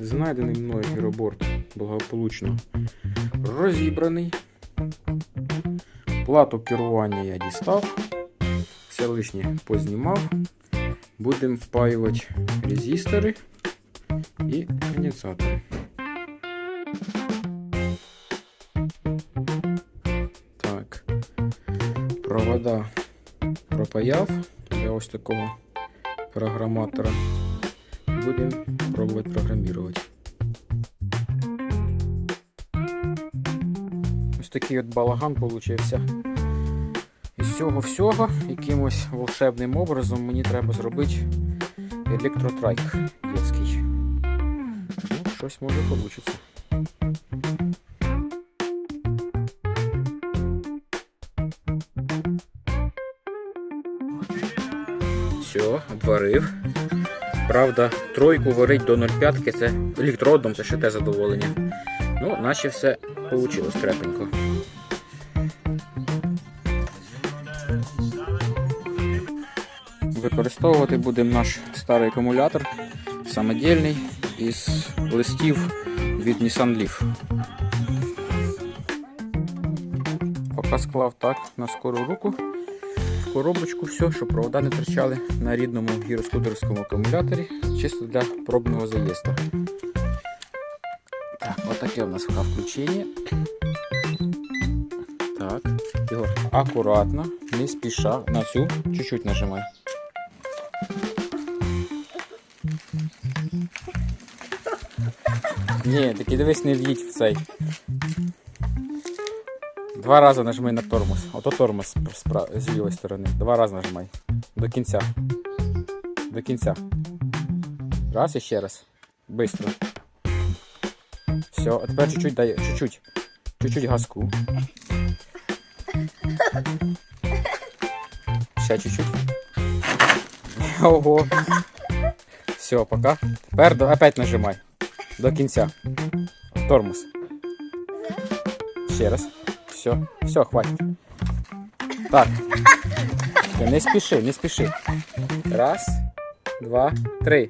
Знайдений мною гіроборд благополучно розібраний. Плату керування я дістав. Все лишнє познімав. Будемо впаювати резистори і конденсатори. Так. Провода пропаяв для ось такого програматора. Будемо пробувати програмувати. Ось такий от балаган получився. Із цього всього якимось волшебним образом мені треба зробити електротрайк дітський. Ну, щось може вийде. Все, отварив. Правда, тройку варить до 0,5 це електродом, це ще те задоволення. Ну, наче все вийшло крепенько. Використовувати будемо наш старий акумулятор самодільний із листів від Nissan Leaf. Поки склав так на скору руку коробочку все, щоб провода не торчали на рідному гіроскутерському акумуляторі, чисто для пробного заїзду. Так, отаке у нас включення. Так, Ігор, акуратно, не спіша. На цю чуть-чуть нажимай. Ні, таки дивись, не в'їдь в цей. Два рази нажми на тормоз. Ото тормоз з лівої сторони. Два рази нажимай. До кінця. До кінця. Раз і ще раз. Быстро. Все, а тепер чуть-чуть дай. Чуть-чуть. Чуть-чуть газку. Ще чуть-чуть. Ого. Все, пока. Тепер опять нажимай. До кінця. Тормоз. Ще раз. Все, все, хватить. Так. Не спіши, не спіши. Раз, два, три.